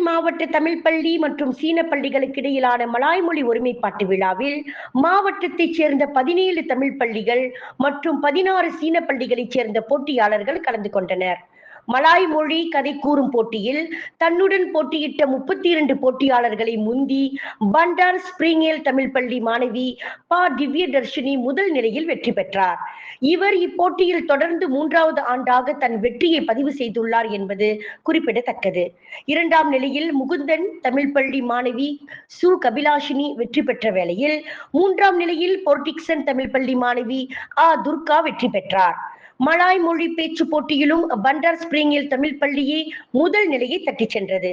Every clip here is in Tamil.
மாவட்ட தமிழ் பள்ளி மற்றும் சீன பள்ளிகளுக்கு இடையிலான மலாய் மொழி ஒருமைப்பாட்டு விழாவில் மாவட்டத்தைச் சேர்ந்த பதினேழு தமிழ் பள்ளிகள் மற்றும் பதினாறு சீன பள்ளிகளைச் சேர்ந்த போட்டியாளர்கள் கலந்து கொண்டனர். மலாய் மொழி கதை கூறும் போட்டியில் தன்னுடன் போட்டியிட்ட முப்பத்தி இரண்டு போட்டியாளர்களை முந்தி பண்டார் ஸ்பிரிங்கேல் தமிழ் பள்ளி மாணவி பா. திவ்ய தர்ஷினி முதல் நிலையில் வெற்றி பெற்றார். இவர் இப்போட்டியில் தொடர்ந்து மூன்றாவது ஆண்டாக தன் வெற்றியை பதிவு செய்துள்ளார் என்பது குறிப்பிடத்தக்கது. இரண்டாம் நிலையில் முகுந்தன் தமிழ் பள்ளி மாணவி சு. கபிலாஷினி வெற்றி பெற்ற வேளையில் மூன்றாம் நிலையில் போர்டிக்சன் தமிழ் பள்ளி மாணவி ஆ துர்கா வெற்றி பெற்றார். மலாய் மொழி பேச்சு போட்டியிலும் பண்டார் ஸ்பிரிங்கில் தமிழ் பள்ளியே முதல் நிலையை தட்டிச் சென்றது.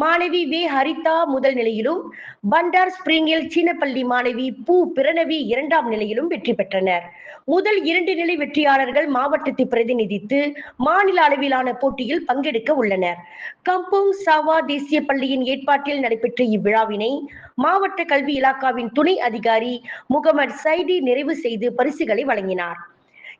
மாணவி வே. ஹரிதா முதல் நிலையிலும் பண்டார் ஸ்பிரிங்கில் சீன பள்ளி மாணவி பூ. பிரணவி இரண்டாம் நிலையிலும் வெற்றி பெற்றனர். முதல் இரண்டு நிலை வெற்றியாளர்கள் மாவட்டத்தை பிரதிநிதித்து மாநில அளவிலான போட்டியில் பங்கெடுக்க உள்ளனர். கம்போங் சாவா தேசிய பள்ளியின் ஏற்பாட்டில் நடைபெற்ற இவ்விழாவினை மாவட்ட கல்வி இலாக்காவின் துணை அதிகாரி முகமது சைடி நிறைவு செய்து பரிசுகளை வழங்கினார்.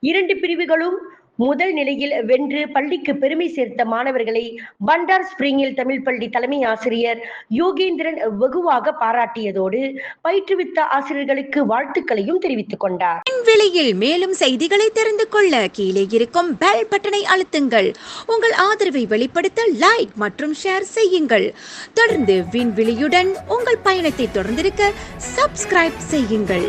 இரண்டு பிரிவுகளும் முதல் நிலையில் வென்று பள்ளிக்கு பெருமை சேர்த்த மாணவர்களை பண்டார் ஸ்பிரிங்கில் தமிழ் பள்ளி தலைமை ஆசிரியர் யோகேந்திரன் வெகுவாக பாராட்டியதோடு பயிற்றுவித்த ஆசிரியர்களுக்கு வாழ்த்துக்களையும் தெரிவித்துக் கொண்டார். விலையில் மேலும் செய்திகளை தெரிந்து கொள்ள கீழே இருக்கும் பெல் பட்டனை அழுத்துங்கள். உங்கள் ஆதரவை வெளிப்படுத்த லைக் மற்றும் ஷேர் செய்யுங்கள். தொடர்ந்து விண்வெளியுடன் உங்கள் பயணத்தை தொடர்ந்திருக்க சப்ஸ்கிரைப் செய்யுங்கள்.